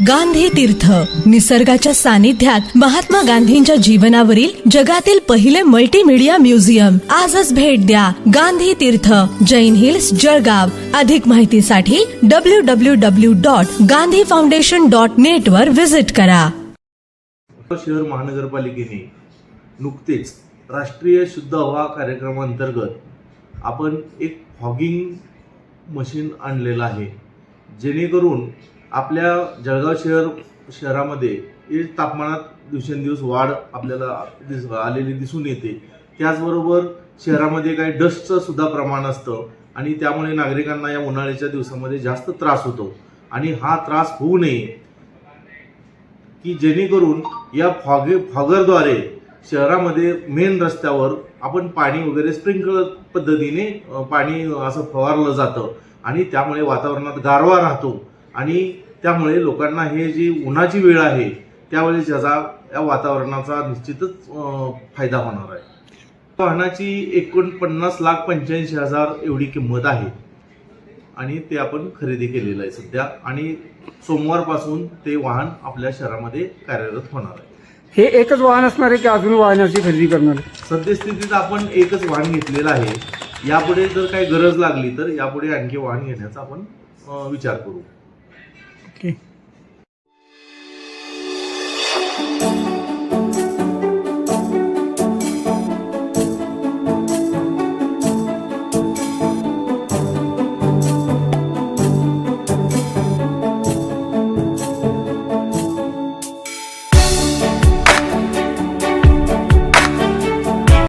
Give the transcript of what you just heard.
गांधी तीर्थ. निसर्गाच्या सानिध्यात महात्मा गांधींच्या जीवनावरील जगातील पहिले मल्टीमीडिया म्युझियम आजच भेट द्या गांधी तीर्थ. जैन हिल्स जळगाव. अधिक माहितीसाठी W W W dot Gandhi foundation dot net वर व्हिजिट करा. शहर महानगरपालिकेने नुकतेच राष्ट्रीय शुद्ध हवा कार्यक्रमांतर्गत आपण एक फॉगिंग मशीन आणलेलं आहे. जेणेकरून आपल्या जळगाव शहर शहरामध्ये हे तापमानात दिवसेंदिवस वाढ आपल्याला दिस आलेली दिसून येते. त्याचबरोबर शहरामध्ये काही डस्टचं सुद्धा प्रमाण असतं आणि त्यामुळे नागरिकांना या उन्हाळ्याच्या दिवसामध्ये जास्त त्रास होतो. आणि हा त्रास होऊ नये की जेणेकरून या फॉगे फॉगरद्वारे शहरामध्ये मेन रस्त्यावर आपण पाणी वगैरे स्प्रिंकलर पद्धतीने पाणी असं फवारलं जातं आणि त्यामुळे वातावरणात गारवा राहतो. आणि त्यामुळे लोकांना हे जी उन्हाची वेळ आहे त्यावेळी त्याचा या वातावरणाचा निश्चितच फायदा होणार आहे. वाहनाची एकोणपन्नास लाख पंच्याऐंशी हजार एवढी किंमत आहे. आणि ते आपण खरेदी केलेलं आहे सध्या. आणि सोमवारपासून ते वाहन आपल्या शहरामध्ये कार्यरत होणार आहे. हे एकच वाहन असणार आहे की अजून वाहनाची खरेदी करणार? सद्यस्थितीत आपण एकच वाहन घेतलेलं आहे. यापुढे जर काही गरज लागली तर यापुढे आणखी वाहन घेण्याचा आपण विचार करू. Okay.